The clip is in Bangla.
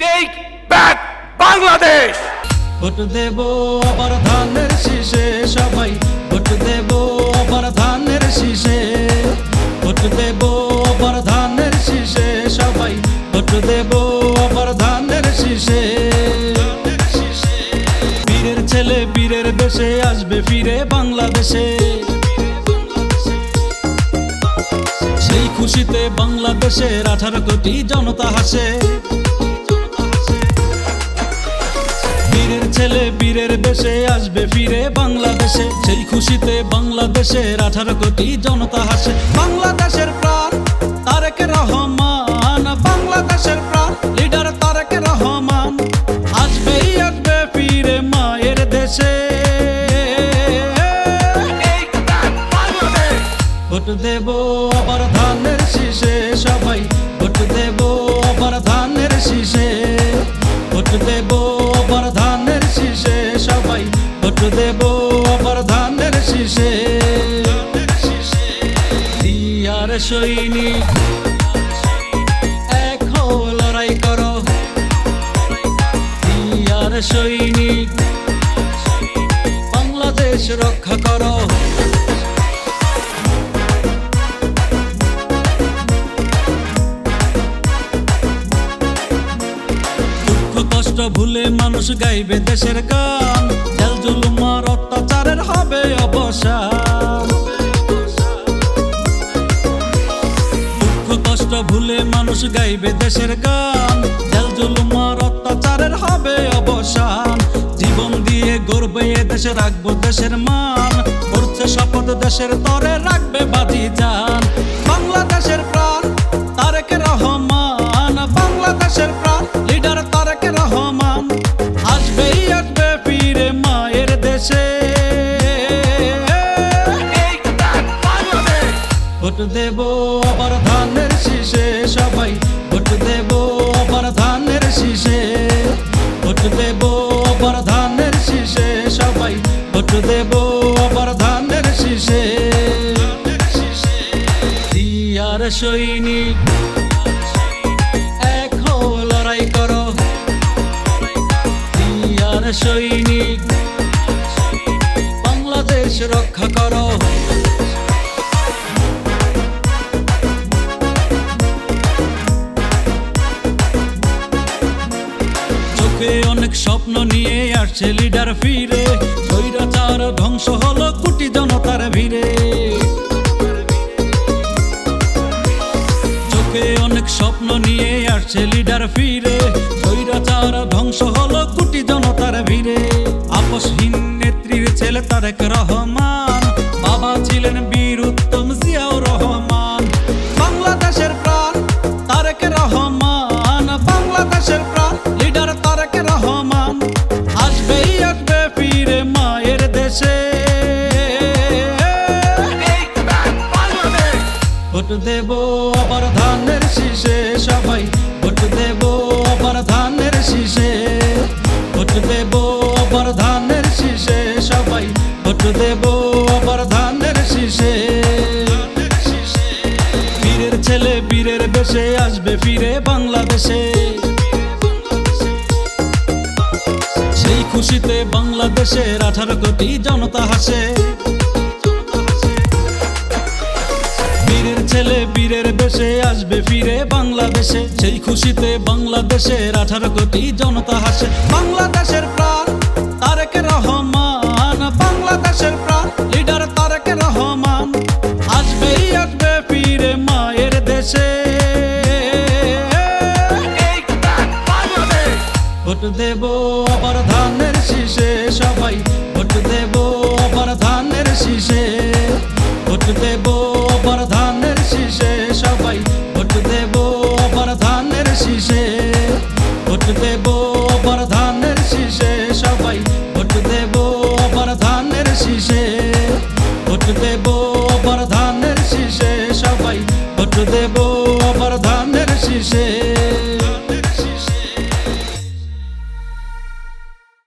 টেক ব্যাক বাংলাদেশ ভোট দেব আবার ধানের শীষে সবাই। ভোট দেব আবার ধানের শীষে। ভোট দেব আবার ধানের শীষে সবাই। ভোট দেব আবার ধানের শীষে। বীরের ছেলে বীরের দেশে আসবে, ফিরে বাংলাদেশে। সেই খুশিতে বাংলাদেশের আঠারো কোটি জনতা হাসে। বীরের দেশে আসবে ফিরে বাংলাদেশে। সেই খুশিতে বাংলাদেশের আঠারো কোটি জনতা হাসে। বাংলাদেশের প্রাণ তারেক রহমান। বাংলাদেশের প্রাণ লিডার তারেক রহমান। আসবেই আসবে ফিরে মায়ের দেশে। ভোট দেব আবার ধানের শীষে সবাই। ভোট দেব আবার দেব আবার ধানের শীষে। দিয়ার সৈনিক, এক লড়াই করো। দিয়ার সৈনিক, বাংলাদেশ রক্ষা করো। কষ্ট ভুলে মানুষ গাইবে দেশের গান। জুলুমার অত্যাচারের হবে দুঃখ কষ্ট ভুলে মানুষ গাইবে দেশের গান। জেল জুলুমার অত্যাচারের হবে অবসান। জীবন দিয়ে গর্বে দেশে রাখব দেশের মান। করছে শপথ দেশের তরে। ভোট দেব আবার ধানের শীষে সবাই। ভোট দেব আবার ধানের শীষে। ভোট দেব আবার ধানের শীষে সবাই। ভোট দেব আবার ধানের শীষে। দিয়ার সৈনিক সৈনিক, বাংলাদেশ রক্ষা করো। চোখে অনেক স্বপ্ন নিয়ে আসছে লিডার ফিরে। স্বৈরাচার ধ্বংস হলো কোটি জনতার ভিড়ে। চোখে অনেক স্বপ্ন নিয়ে আসছে লিডার ফিরে। স্বৈরাচার ধ্বংস হলো কোটি জনতার ভিড়ে। আপসহীন নেত্রীর ছেলে তারেক দেব আবার ধানের শীষে। বীরের ছেলে বীরের বেশে আসবে ফিরে বাংলাদেশে। সেই খুশিতে বাংলাদেশের আঠারো কোটি জনতা হাসে। বীরের ছেলে বীরের বেশে আসবে ফিরে বাংলাদেশে। সেই খুশিতে বাংলাদেশের আঠারো কোটি জনতা হাসে। বাংলাদেশের দেব আবার ধানের শীষে সবাই। ভোট দেব আবার ধানের শীষে ভোট দেব আবার ধানের শীষে সবাই। ভোট দেব আবার ধানের শীষে ভোট দেব আবার ধানের শীষে সবাই। ভোট দেব আবার ধানের শীষে ভোট দেব আবার ধানের শীষে সবাই। ভোট